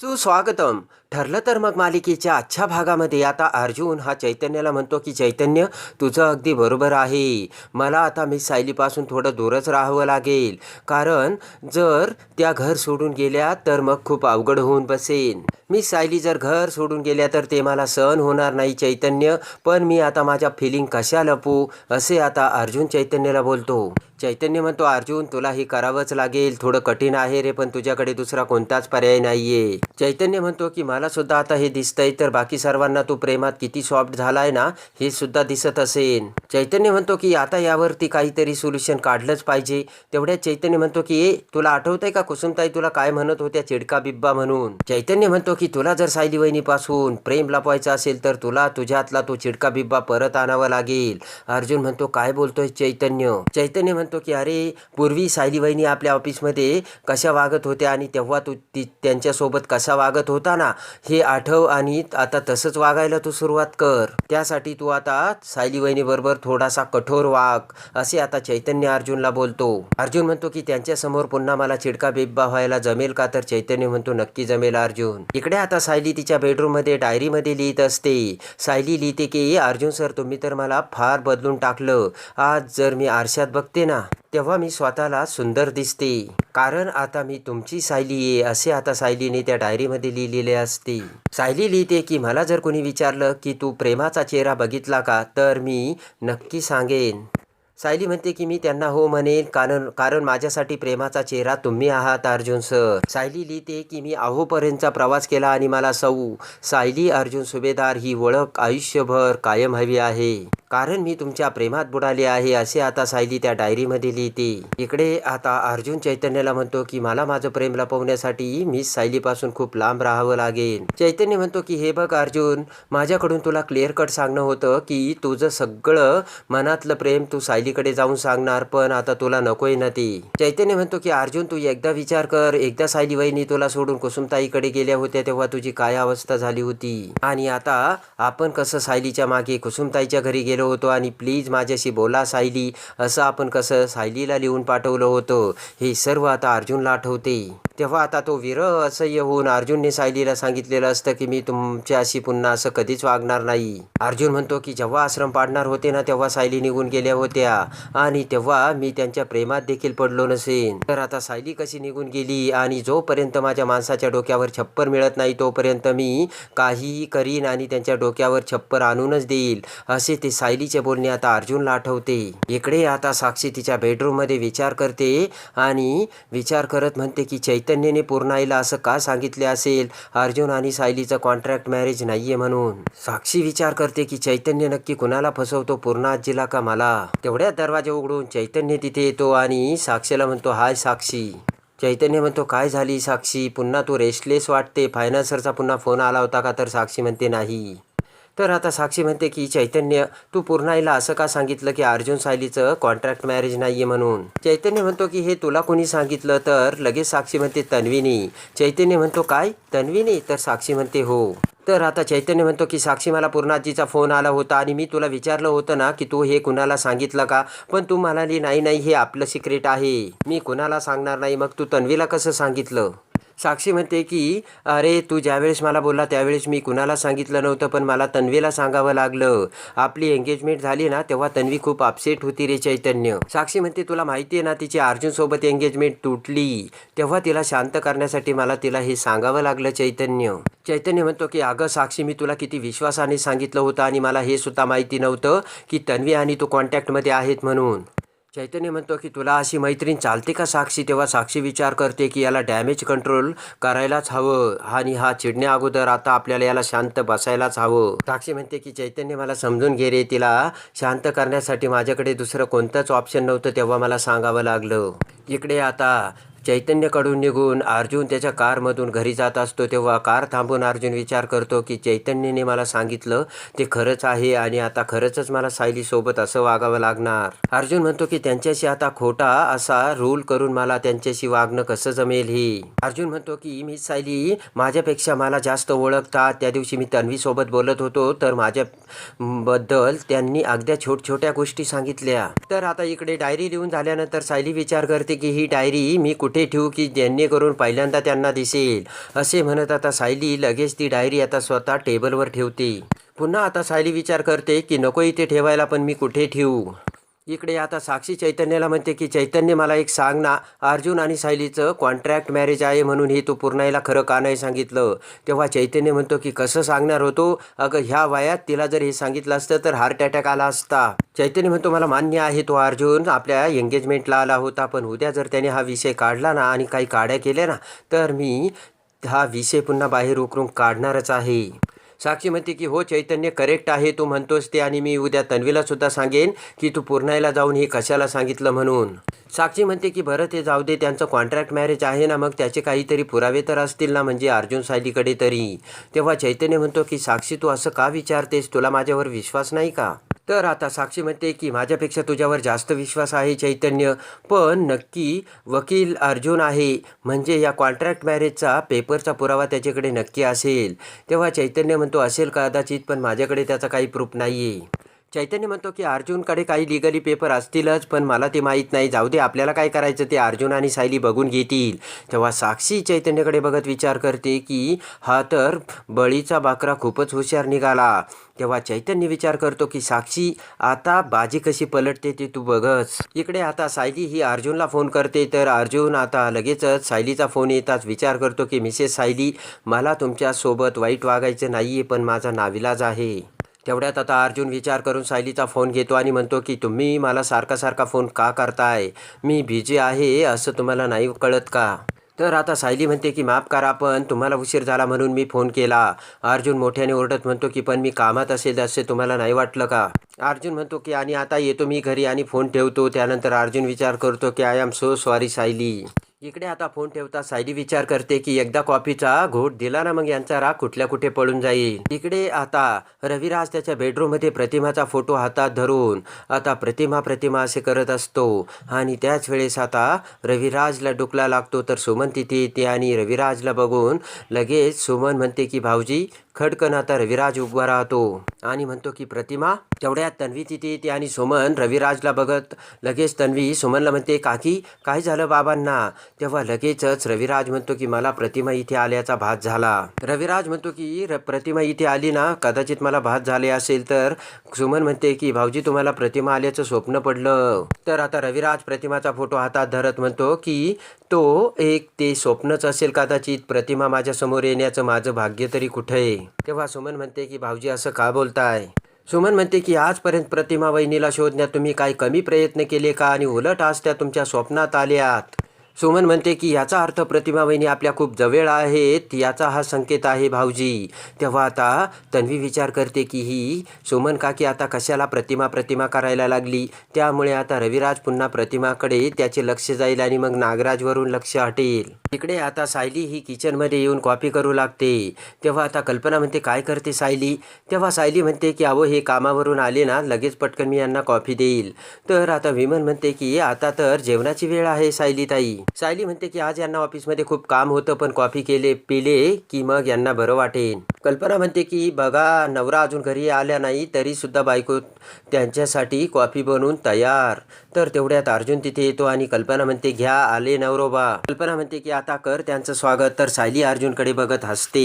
苏刷个洞 ठरलं तर मग मालिकेच्या आजच्या भागामध्ये. आता अर्जुन हा चैतन्याला म्हणतो की चैतन्य तुझं अगदी बरोबर आहे. मला आता मी सायलीपासून थोडं दूरच राहावं लागेल. कारण जर त्या घर सोडून गेल्या तर मग खूप अवघड होऊन बसेन. मी सायली जर घर सोडून गेल्या तर ते मला सहन होणार नाही चैतन्य. पण मी आता माझ्या फिलिंग कशा लपू असे आता अर्जुन चैतन्याला बोलतो. चैतन्य म्हणतो अर्जुन तुला हे करावंच लागेल. थोडं कठीण आहे रे पण तुझ्याकडे दुसरा कोणताच पर्याय नाहीये. चैतन्य म्हणतो की मला सुद्धा आता हे दिसतंय तर बाकी सर्वांना तो प्रेमात किती सॉफ्ट झालाय ना हे सुद्धा दिसत असेल चैतन्य म्हणतो की आता यावरती काहीतरी सोल्युशन काढलंच पाहिजे. तेवढ्या चैतन्य म्हणतो की ए तुला आठवतंय का कुसुमताई तुला काय म्हणत होत्या चिडका बिब्बा म्हणून? चैतन्य म्हणतो की तुला जर सायली वहिनीपासून प्रेम लपवायचं असेल तर तुला तुझ्यातला तो चिडका बिब्बा परत आणावा लागेल. अर्जुन म्हणतो काय बोलतोय चैतन्य? चैतन्य म्हणतो की अरे पूर्वी सायली वहिनी आपल्या ऑफिसमध्ये कशा वागत होत्या आणि तेव्हा तू ती त्यांच्यासोबत कसा वागत होता ना? हे आठव आणि आता तसंच वागायला तू सुरुवात कर. त्यासाठी तू आता सायली वहिनीबरोबर थोडासा कठोर वाग असे आता चैतन्य अर्जुनला बोलतो. अर्जुन म्हणतो की त्यांच्यासमोर पुन्हा मला चिडका बिब्बा व्हायला जमेल का? तर चैतन्य म्हणतो नक्की जमेल अर्जुन. इकडे आता सायली तिच्या बेडरूममध्ये डायरीमध्ये लिहित असते. सायली लिहिते की अर्जुन सर तुम्ही तर मला फार बदलून टाकलं. आज जर मी आरशात बघते ना तेव्हा मी स्वतःला सुंदर दिसते. कारण आता मी तुमची सायली आहे असे आता सायलीने त्या डायरीमध्ये लिहिलेले असते. सायली लिहिते की मला जर कोणी विचारलं की तू प्रेमाचा चेहरा बघितला का तर मी नक्की सांगेन. सायली म्हणते की मी त्यांना हो म्हणेन कारण कारण माझ्यासाठी प्रेमाचा चेहरा तुम्ही आहात अर्जुन सर. सायली लिहिते की मी आहोपर्यंतचा प्रवास केला आणि मला सौ सायली अर्जुन सुभेदार ही ओळख आयुष्यभर कायम हवी आहे. कारण मी तुमच्या प्रेमात बुडाले आहे असे आता सायली त्या डायरीमध्ये लिहिते. इकडे आता अर्जुन चैतन्याला म्हणतो की मला माझं प्रेम लपवण्यासाठी मी सायलीपासून खूप लांब राहावं लागेल. चैतन्य म्हणतो की हे बघ अर्जुन माझ्याकडून तुला क्लिअर कट सांगणं होतं की तुझं सगळं मनातलं प्रेम तू सायलीकडे जाऊन सांगणार पण आता तुला नकोय ना ती. चैतन्य म्हणतो की अर्जुन तू एकदा विचार कर. एकदा सायली वहिनी तुला सोडून कुसुमताईकडे गेल्या होत्या तेव्हा तुझी काय अवस्था झाली होती? आणि आता आपण कसं सायलीच्या मागे कुसुमताईच्या घरी गेलो होतो आणि प्लीज माझ्याशी बोला सायली. असं आपण कसं सायलीला लिहून पाठवलं होतं. हे सर्व आता अर्जुनला आठवते. तेव्हा आता तो विरह असह्य होऊन अर्जुनने सायलीला सांगितलेलं असतं की मी तुमच्याशी पुन्हा असं कधीच वागणार नाही. अर्जुन म्हणतो की जेव्हा आश्रम पाडणार होते ना तेव्हा सायली निघून गेल्या होत्या. आणि तेव्हा मी त्यांच्या प्रेमात देखील पडलो नसेन. तर आता सायली कशी निघून गेली आणि जोपर्यंत माझ्या माणसाच्या डोक्यावर छप्पर मिळत नाही तोपर्यंत मी काहीही करीन आणि त्यांच्या डोक्यावर छप्पर आणूनच देईल. असे ते सायलीचे बोलणे आता अर्जुनला आठवते. इकडे आता साक्षी तिच्या बेडरूममध्ये विचार करते आणि विचार करत म्हणते की चैतन्यने पूर्णाईला असं का सांगितले असेल? अर्जुन आणि सायलीचं कॉन्ट्रॅक्ट मॅरेज नाहीये म्हणून. साक्षी विचार करते की चैतन्य नक्की कुणाला फसवतो? पूर्णाजीला का मला? तेवढ्या दरवाजा उघडून चैतन्य तिथे येतो आणि साक्षीला म्हणतो हाय साक्षी. चैतन्य म्हणतो काय झाली साक्षी? पुन्हा तू रेस्टलेस वाटते? फायनान्सरचा पुन्हा फोन आला होता का? तर साक्षी म्हणते नाही. तर आता साक्षी म्हणते की चैतन्य तू पूर्णाईला असं का सांगितलं की अर्जुन सायलीचं कॉन्ट्रॅक्ट मॅरेज नाहीये म्हणून? चैतन्य म्हणतो की हे तुला कोणी सांगितलं? तर लगेच साक्षी म्हणते तन्वीनी. चैतन्य म्हणतो काय? तन्वीनी? तर साक्षी म्हणते हो. तर आता चैतन्य म्हणतो की साक्षी मला पूर्णाजीचा फोन आला होता आणि मी तुला विचारलं होतं ना की तू हे कुणाला सांगितलं का? पण तू म्हणाली नाही नाही हे आपलं सिक्रेट आहे. मी कुणाला सांगणार नाही? मग तू तन्वीला कसं सांगितलं? साक्षी म्हणते की अरे तू ज्यावेळेस मला बोलला त्यावेळेस मी कुणाला सांगितलं नव्हतं पण मला तन्वीला सांगावं लागलं. आपली एंगेजमेंट झाली ना तेव्हा तन्वी खूप अपसेट होती रे चैतन्य. साक्षी म्हणते तुला माहिती आहे ना तिची अर्जुनसोबत एंगेजमेंट तुटली. तेव्हा तिला शांत करण्यासाठी मला तिला हे सांगावं लागलं चैतन्य. चैतन्य म्हणतो की अगं साक्षी मी तुला किती विश्वासाने सांगितलं होतं आणि मला हे सुद्धा माहिती नव्हतं की तन्वी आणि तू कॉन्टॅक्टमध्ये आहेत म्हणून. चैतन्य म्हणतो की तुला अशी मैत्रीण चालते का साक्षी? तेव्हा साक्षी विचार करते की याला डॅमेज कंट्रोल करायलाच हवं आणि हा चिडण्या अगोदर आता आपल्याला याला शांत बसायलाच हवं. साक्षी म्हणते की चैतन्य मला समजून घे रे तिला शांत करण्यासाठी माझ्याकडे दुसरं कोणतंच ऑप्शन नव्हतं तेव्हा मला सांगावं लागलं. इकडे आता चैतन्यकडून निघून अर्जुन त्याच्या कारमधून घरी जात असतो. तेव्हा कार थांबून अर्जुन विचार करतो की चैतन्यने मला सांगितलं ते खरंच आहे आणि आता खरंचच मला सायलीसोबत असं वागावं लागणार. अर्जुन म्हणतो की त्यांच्याशी आता खोटा असा रूल करून मला त्यांच्याशी वागणं कसं जमेल ही? अर्जुन म्हणतो की मी सायली माझ्यापेक्षा मला जास्त ओळखतात. त्या दिवशी मी तन्वीसोबत बोलत होतो तर माझ्या बद्दल त्यांनी अगद्या छोट छोट्या गोष्टी सांगितल्या. तर आता इकडे डायरी लिहून झाल्यानंतर सायली विचार करते की ही डायरी मी कुठे कुठे ठेवू की जेणेकरून पहिल्यांदा त्यांना दिसेल? असे म्हणत आता सायली लगेच ती डायरी आता स्वतः टेबलवर ठेवते. पुन्हा आता सायली विचार करते की नको इथे ठेवायला पण मी कुठे ठेवू? इकडे आता साक्षी चैतन्याला म्हणते की चैतन्य मला एक सांग ना अर्जुन आणि सायलीचं कॉन्ट्रॅक्ट मॅरेज आहे म्हणून हे तू पूर्णाईला खरं का नाही सांगितलं? तेव्हा चैतन्य म्हणतो की कसं सांगणार होतो अगं ह्या वयात तिला जर हे सांगितलं असतं तर हार्ट अटॅक आला असता. चैतन्य म्हणतो मला मान्य आहे तो अर्जुन आपल्या एंगेजमेंटला आला होता पण उद्या जर त्याने हा विषय काढला ना आणि काही काड्या केल्या ना तर मी हा विषय पुन्हा बाहेर उकरून काढणारच आहे. साक्षी म्हणते की हो चैतन्य करेक्ट आहे. तू म्हणतोस ते आणि मी उद्या तन्वीला सुद्धा सांगेन की तू पूर्णाईला जाऊन हे कशाला सांगितलं म्हणून. साक्षी म्हणते की बरं ते जाऊ दे. त्यांचं कॉन्ट्रॅक्ट मॅरेज आहे ना मग त्याचे काहीतरी पुरावे तर असतील ना म्हणजे अर्जुन सायलीकडे तरी. तेव्हा चैतन्य म्हणतो की साक्षी तू असं का विचारतेस? तुला माझ्यावर विश्वास नाही का? तर आता साक्षी म्हणते की माझ्यापेक्षा तुझ्यावर जास्त विश्वास आहे चैतन्य. पण नक्की वकील अर्जुन आहे. म्हणजे या कॉन्ट्रॅक्ट मॅरेजचा पेपरचा पुरावा त्याच्याकडे नक्की असेल. तेव्हा चैतन्य म्हणतो तो असेल कदाचित पण माझ्याकडे त्याचा काही प्रूफ नाही आहे चैतन्य म्हणतो की अर्जुनकडे काही लिगली पेपर असतीलच पण मला ते माहीत नाही. जाऊ दे आपल्याला काय करायचं? ते अर्जुन आणि सायली बघून घेतील. तेव्हा साक्षी चैतन्याकडे बघत विचार करते की हा तर बळीचा बाकरा खूपच हुशार निघाला. तेव्हा चैतन्य विचार करतो की साक्षी आता बाजी कशी पलटते ते तू बघच इकडे आता सायली ही अर्जुनला फोन करते तर अर्जुन आता लगेचच सायलीचा फोन येताच विचार करतो की मिसेस सायली मला तुमच्यासोबत वाईट वागायचं नाही आहे पण माझा नाविलाज आहे. तेवढ्यात आता अर्जुन विचार करून सायलीचा फोन घेतो आणि म्हणतो की तुम्ही मला सारखा सारखा फोन का करताय? मी बिझी आहे असं तुम्हाला नाही कळत का? तर आता सायली म्हणते की माफ करा पण तुम्हाला उशीर झाला म्हणून मी फोन केला. अर्जुन मोठ्याने ओरडत म्हणतो की पण मी कामात असेल असे तुम्हाला नाही वाटलं का? अर्जुन म्हणतो की आणि आता येतो मी घरी आणि फोन ठेवतो. त्यानंतर अर्जुन विचार करतो की I am so sorry Sayali. इकडे आता फोन ठेवता सायली विचार करते की एकदा कॉफीचा घोट दिला ना मग यांचा राग कुठल्या कुठे पळून जाईल? इकडे आता रविराज त्याच्या बेडरूममध्ये प्रतिमाचा फोटो हातात धरून आता प्रतिमा प्रतिमा असे करत असतो. आणि त्याच वेळेस आता रविराजला डुकला लागतो. तर सुमन तिथे येते आणि रविराजला बघून लगेच सुमन म्हणते की भाऊजी खडकन आता रविराज उभा राहतो. आणि म्हणतो की प्रतिमा तेवढ्यात तन्वी तिथे येते आणि सुमन रविराजला बघत लगेच तन्वी सुमनला म्हणते काकी काय झालं बाबांना? तेव्हा लगेचच रविराज म्हणतो की मला प्रतिमा इथे आल्याचा भास झाला. रविराज म्हणतो की र प्रतिमा इथे आली ना? कदाचित मला भास झाले असेल तर? सुमन म्हणते की भाऊजी तुम्हाला प्रतिमा आल्याचं स्वप्न पडलं. तर आता रविराज प्रतिमाचा फोटो हातात धरत म्हणतो की तो एक ते स्वप्नच असेल कदाचित. प्रतिमा माझ्यासमोर येण्याचं माझं भाग्य तरी कुठे? आहे तेव्हा सुमन म्हणते की भाऊजी असं का बोलताय? सुमन म्हणते की आजपर्यंत प्रतिमा वहिनीला शोधण्यात तुम्ही काही कमी प्रयत्न केले का आणि उलट आज त्या तुमच्या स्वप्नात आल्यात? सुमन म्हणते की याचा अर्थ प्रतिमा वहिनी आपल्या खूप जवळ आहेत याचा हा संकेत आहे भाऊजी. तेव्हा आता तन्वी विचार करते की ही सुमन काकी आता कशाला प्रतिमा प्रतिमा करायला लागली? त्यामुळे आता रविराज पुन्हा प्रतिमाकडे त्याचे लक्ष जाईल आणि मग नागराजवरून लक्ष हटेल. इकडे आता सायली ही किचनमध्ये येऊन कॉफी करू लागते. तेव्हा आता कल्पना म्हणते काय करते सायली? तेव्हा सायली म्हणते की अहो हे कामावरून आले ना लगेच पटकन मी यांना कॉफी देईल. तर आता विमन म्हणते की आता तर जेवणाची वेळ आहे सायली ताई. सायली म्हणते की आज यांना ऑफिसमध्ये खूप काम होतं पण कॉफी केले पिले की मग यांना बरं वाटेल. कल्पना म्हणते की बघा नवरा अजून घरी आल्या नाही तरी सुद्धा बायको त्यांच्यासाठी कॉफी बनवून तयार. तर तेवढ्यात अर्जुन तिथे येतो आणि कल्पना म्हणते घ्या आले नवरोबा. कल्पना म्हणते की आता कर त्यांचं स्वागत. तर सायली अर्जुनकडे बघत हसते.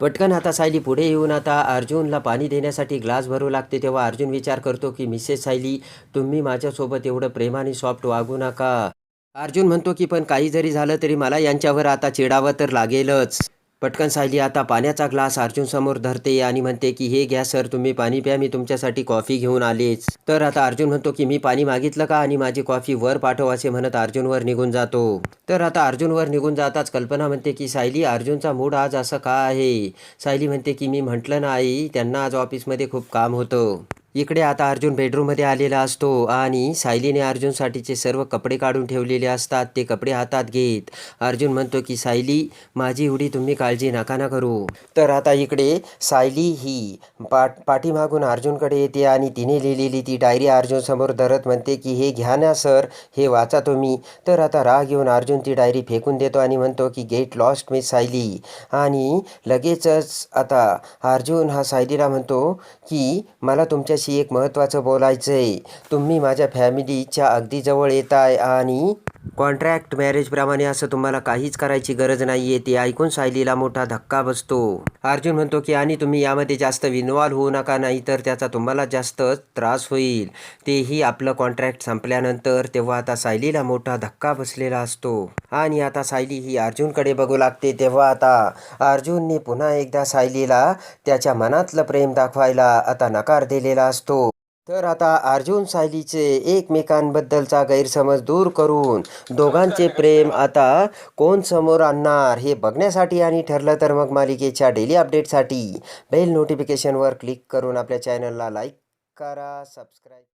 पटकन आता सायली पुढे येऊन आता अर्जुनला पाणी देण्यासाठी ग्लास भरू लागते. तेव्हा अर्जुन विचार करतो की मिसेस सायली तुम्ही माझ्यासोबत एवढं प्रेमाने सॉफ्ट वागू नका. अर्जुन म्हणतो की पण काही जरी झालं तरी मला यांच्यावर आता चिडावं तर लागेलच. पटकन सायली आता पाण्याचा ग्लास अर्जुनसमोर धरते आणि म्हणते की हे घ्या सर तुम्ही पाणी प्या मी तुमच्यासाठी कॉफी घेऊन आलेच. तर आता अर्जुन म्हणतो की मी पाणी मागितलं का आणि माझी कॉफी वर पाठव असे म्हणत अर्जुनवर निघून जातो. तर आता अर्जुनवर निघून जाताच कल्पना म्हणते की सायली अर्जुनचा मूड आज असं का आहे? सायली म्हणते की मी म्हटलं नाही त्यांना आज ऑफिसमध्ये खूप काम होतं. इकडे आता अर्जुन बेडरूममध्ये आलेला असतो आणि सायलीने अर्जुनसाठीचे सर्व कपडे काढून ठेवलेले असतात. ते कपडे हातात घेत अर्जुन म्हणतो की सायली माझी एवढी तुम्ही काळजी नका ना करू. तर आता इकडे सायली ही पाठ पाठीमागून अर्जुनकडे येते आणि तिने लिहिलेली ती डायरी अर्जुनसमोर धरत म्हणते की हे घ्या ना सर हे वाचा तुम्ही. तर आता राग येऊन अर्जुन ती डायरी फेकून देतो आणि म्हणतो की गेट लॉस्ट मी सायली. आणि लगेचच आता अर्जुन हा सायलीला म्हणतो की मला तुमच्या तुमच्याशी एक महत्त्वाचं बोलायचं आहे तुम्ही माझ्या फॅमिलीच्या अगदी जवळ येत आहे आणि कॉन्ट्रॅक्ट मॅरेजप्रमाणे असं तुम्हाला काहीच करायची गरज नाहीये. ते ऐकून सायलीला मोठा धक्का बसतो. अर्जुन म्हणतो की आणि तुम्ही यामध्ये जास्त इन्व्हॉल्व्ह होऊ नका नाही तर त्याचा तुम्हाला जास्त त्रास होईल. तेही आपलं कॉन्ट्रॅक्ट संपल्यानंतर तेव्हा आता सायलीला मोठा धक्का बसलेला असतो. आणि आता सायली ही अर्जुनकडे बघू लागते. तेव्हा आता अर्जुनने पुन्हा एकदा सायलीला त्याच्या मनातलं प्रेम दाखवायला आता नकार दिलेला असतो. तर आता अर्जुन सायलीचे एकमेकांबद्दलचा गैरसमज दूर करून दोघांचे प्रेम आता कोण समोर आणणार हे बघण्यासाठी आणि ठरलं तर मग मालिकेच्या डेली अपडेटसाठी बेल नोटिफिकेशनवर क्लिक करून आपल्या चॅनलला लाईक करा सबस्क्राईब